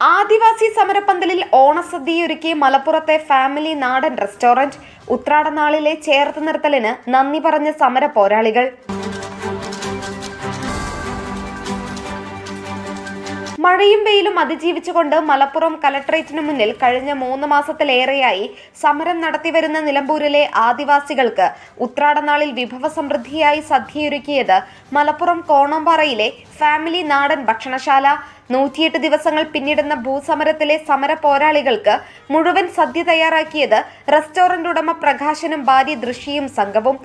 ആദിവാസി സമരപ്പന്തലിൽ ഓണസദ്യയൊരുക്കി മലപ്പുറത്തെ ഫാമിലി നാടൻ റെസ്റ്റോറന്റ് ഉത്രാടനാളിലെ ചേർത്ത് നിർത്തലിന് നന്ദി പറഞ്ഞ സമര പോരാളികൾ. മഴയും വെയിലും അതിജീവിച്ചുകൊണ്ട് മലപ്പുറം കലക്ട്രേറ്റിനു മുന്നിൽ കഴിഞ്ഞ മൂന്ന് മാസത്തിലേറെയായി സമരം നടത്തിവരുന്ന നിലമ്പൂരിലെ ആദിവാസികൾക്ക് ഉത്രാടനാളിൽ വിഭവസമൃദ്ധിയായി സദ്യയൊരുക്കിയത് മലപ്പുറം കോണമ്പാറയിലെ ഫാമിലി നാടൻ ഭക്ഷണശാല. നൂറ്റിയെട്ട് ദിവസങ്ങൾ പിന്നിടുന്ന ഭൂസമരത്തിലെ സമര പോരാളികൾക്ക് മുഴുവൻ സദ്യ തയ്യാറാക്കിയത് റെസ്റ്റോറന്റ് ഉടമ പ്രകാശനും ഭാര്യ ദൃശ്യയും സംഘവും.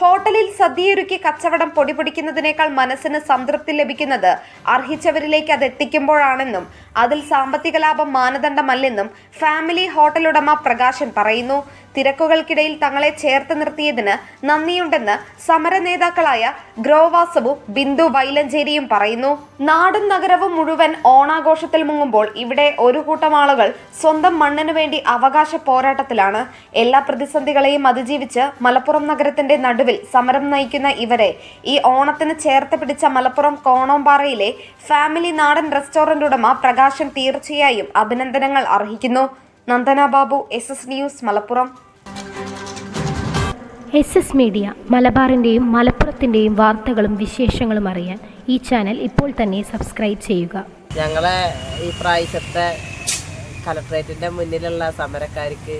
ഹോട്ടലിൽ സദ്യയൊരുക്കി കച്ചവടം പൊടിപൊടിക്കുന്നതിനേക്കാൾ മനസ്സിന് സംതൃപ്തി ലഭിക്കുന്നത് അർഹിച്ചവരിലേക്ക് അത് എത്തിക്കുമ്പോഴാണെന്നും അതിൽ സാമ്പത്തിക ലാഭം മാനദണ്ഡമല്ലെന്നും ഫാമിലി ഹോട്ടൽ ഉടമ പ്രകാശൻ പറയുന്നു. തിരക്കുകൾക്കിടയിൽ തങ്ങളെ ചേർത്ത് നിർത്തിയതിന് നന്ദിയുണ്ടെന്ന് സമര നേതാക്കളായ ഗ്രോവാസവും ബിന്ദു വൈലഞ്ചേരിയും പറയുന്നു. നാടും നഗരവും മുഴുവൻ ഓണാഘോഷത്തിൽ മുങ്ങുമ്പോൾ ഇവിടെ ഒരു കൂട്ടം ആളുകൾ സ്വന്തം മണ്ണിനു വേണ്ടി അവകാശ പോരാട്ടത്തിലാണ്. എല്ലാ പ്രതിസന്ധികളെയും അതിജീവിച്ച് മലപ്പുറം നഗരത്തിന്റെ നടുവിൽ സമരം നയിക്കുന്ന ഇവരെ ഈ ഓണത്തിന് ചേർത്ത് പിടിച്ച മലപ്പുറം കോണോമ്പാറയിലെ ഫാമിലി നാടൻ റെസ്റ്റോറന്റ് ഉടമ പ്രകാശൻ തീർച്ചയായും അഭിനന്ദനങ്ങൾ അർഹിക്കുന്നു. Nandana Babu S S news Malappuram. S S media മലബാറിന്റെയും മലപ്പുറത്തിന്റെയും വാർത്തകളും വിശേഷങ്ങളും അറിയാൻ ഈ ചാനൽ ഇപ്പോൾ തന്നെ സബ്സ്ക്രൈബ് ചെയ്യുക. ഞങ്ങളെ ഈ പ്രാവശ്യത്തെ കലക്ട്രേറ്റിന്റെ മുന്നിലുള്ള സമരക്കാർക്ക്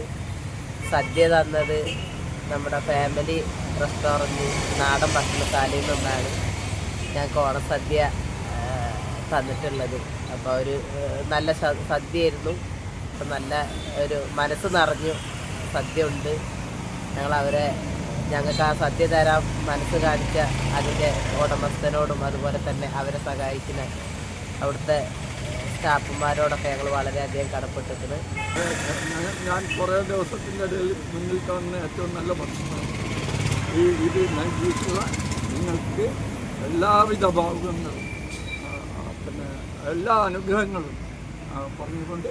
സദ്യ തന്നത് നമ്മുടെ ഫാമിലി റെസ്റ്റോറന്റ് നാടൻ ഭക്ഷണശാലയിൽ നിന്നാണ് ഓണസദ്യ സദ്യ തന്നിട്ടുള്ളത്. അപ്പോൾ ഒരു നല്ല സദ്യ സദ്യയായിരുന്നു. അപ്പം നല്ല ഒരു മനസ്സ് നിറഞ്ഞു സദ്യ ഉണ്ട് ഞങ്ങൾ അവരെ ഞങ്ങൾക്ക് ആ സദ്യ തരാൻ മനസ്സ് കാണിച്ച അതിന്റെ ഉടമസ്ഥനോടും അതുപോലെ തന്നെ അവരെ സഹായിക്കുന്ന അവിടുത്തെ സ്റ്റാഫുമാരോടൊക്കെ ഞങ്ങൾ വളരെയധികം കടപ്പെട്ടിട്ടുണ്ട്. ഞാൻ- കുറേ ദിവസത്തിന്റെ ഇടയിൽ മുന്നിൽ കാണുന്ന ഏറ്റവും നല്ല ഭക്ഷണമാണ് ഈ ഇത് നൽകിയിട്ടുള്ള നിങ്ങൾക്ക് എല്ലാവിധ ഭാഗങ്ങളും പിന്നെ എല്ലാ അനുഗ്രഹങ്ങളും പറഞ്ഞുകൊണ്ട്